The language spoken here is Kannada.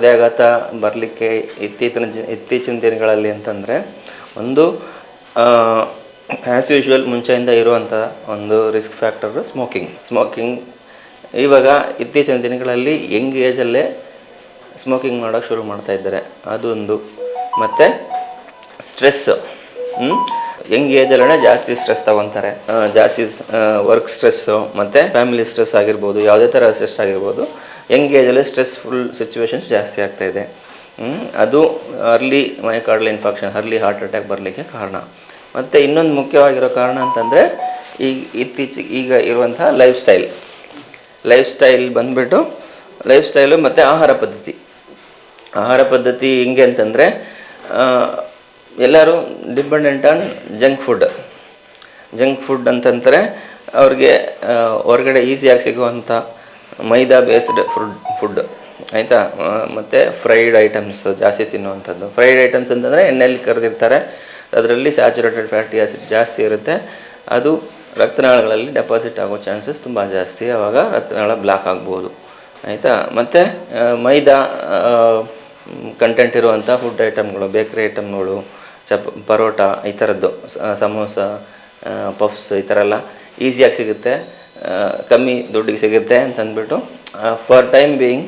ಹೃದಯಾಘಾತ ಬರಲಿಕ್ಕೆ ಇತ್ತೀಚಿನ ಇತ್ತೀಚಿನ ದಿನಗಳಲ್ಲಿ ಅಂತಂದರೆ ಒಂದು ಆ್ಯಸ್ ಯೂಶ್ವಲ್ ಮುಂಚೆಯಿಂದ ಇರುವಂಥ ಒಂದು ರಿಸ್ಕ್ ಫ್ಯಾಕ್ಟರು ಸ್ಮೋಕಿಂಗ್ ಸ್ಮೋಕಿಂಗ್ ಇವಾಗ ಇತ್ತೀಚಿನ ದಿನಗಳಲ್ಲಿ ಯಂಗ್ ಏಜಲ್ಲೇ ಸ್ಮೋಕಿಂಗ್ ಮಾಡೋಕ್ಕೆ ಶುರು ಮಾಡ್ತಾ ಇದ್ದಾರೆ. ಅದೊಂದು ಮತ್ತು ಸ್ಟ್ರೆಸ್ ಯಂಗ್ ಏಜಲ್ಲೇ ಜಾಸ್ತಿ ಸ್ಟ್ರೆಸ್ ತಗೊತಾರೆ. ಜಾಸ್ತಿ ವರ್ಕ್ ಸ್ಟ್ರೆಸ್ಸು ಮತ್ತು ಫ್ಯಾಮಿಲಿ ಸ್ಟ್ರೆಸ್ ಆಗಿರ್ಬೋದು, ಯಾವುದೇ ಥರ ಸ್ಟ್ರೆಸ್ ಆಗಿರ್ಬೋದು. ಯಂಗ್ ಏಜಲ್ಲಿ ಸ್ಟ್ರೆಸ್ಫುಲ್ ಸಿಚುವೇಶನ್ಸ್ ಜಾಸ್ತಿ ಆಗ್ತಾ ಇದೆ? ಅದು early myocardial infection early heart attack ಬರಲಿಕ್ಕೆ ಕಾರಣ. ಮತ್ತು ಇನ್ನೊಂದು ಮುಖ್ಯವಾಗಿರೋ ಕಾರಣ ಅಂತಂದರೆ ಈಗ ಇತ್ತೀಚೆಗೆ ಈಗ ಇರುವಂಥ ಲೈಫ್ ಸ್ಟೈಲ್ ಲೈಫ್ ಸ್ಟೈಲ್ ಬಂದುಬಿಟ್ಟು ಲೈಫ್ ಸ್ಟೈಲು ಮತ್ತು ಆಹಾರ ಪದ್ಧತಿ. ಆಹಾರ ಪದ್ಧತಿ ಹೆಂಗೆ ಅಂತಂದರೆ ಎಲ್ಲರೂ dependent on junk food junk food ಅಂತಂದರೆ, ಅವ್ರಿಗೆ ಹೊರಗಡೆ ಈಸಿಯಾಗಿ ಸಿಗುವಂಥ ಮೈದಾ ಬೇಸ್ಡ್ ಫುಡ್ ಫುಡ್, ಆಯಿತಾ? ಮತ್ತು ಫ್ರೈಡ್ ಐಟಮ್ಸ್, ಜಾಸ್ತಿ ತಿನ್ನುವಂಥದ್ದು. ಫ್ರೈಡ್ ಐಟಮ್ಸ್ ಅಂತಂದರೆ ಎಣ್ಣೆಯಲ್ಲಿ ಕರೆದಿರ್ತಾರೆ. ಅದರಲ್ಲಿ ಸ್ಯಾಚುರೇಟೆಡ್ ಫ್ಯಾಟಿ ಆಸಿಡ್ ಜಾಸ್ತಿ ಇರುತ್ತೆ. ಅದು ರಕ್ತನಾಳಗಳಲ್ಲಿ ಡೆಪಾಸಿಟ್ ಆಗೋ ಚಾನ್ಸಸ್ ತುಂಬ ಜಾಸ್ತಿ. ಆವಾಗ ರಕ್ತನಾಳ ಬ್ಲಾಕ್ ಆಗ್ಬೋದು. ಆಯಿತಾ? ಮತ್ತು ಮೈದಾ ಕಂಟೆಂಟ್ ಇರುವಂಥ ಫುಡ್ ಐಟಮ್ಗಳು, ಬೇಕ್ರಿ ಐಟಮ್ಗಳು, ಚಪ್, ಪರೋಟ, ಈ ಥರದ್ದು ಸಮೋಸ ಪಫ್ಸ್ ಈ ಥರ ಎಲ್ಲ ಈಸಿಯಾಗಿ ಸಿಗುತ್ತೆ. ಕಮ್ಮಿ ದುಡ್ಡಿಗೆ ಸಿಗುತ್ತೆ ಅಂತ ಅಂದ್ಬಿಟ್ಟು ಫಾರ್ ಟೈಮ್ ಬೀಯಿಂಗ್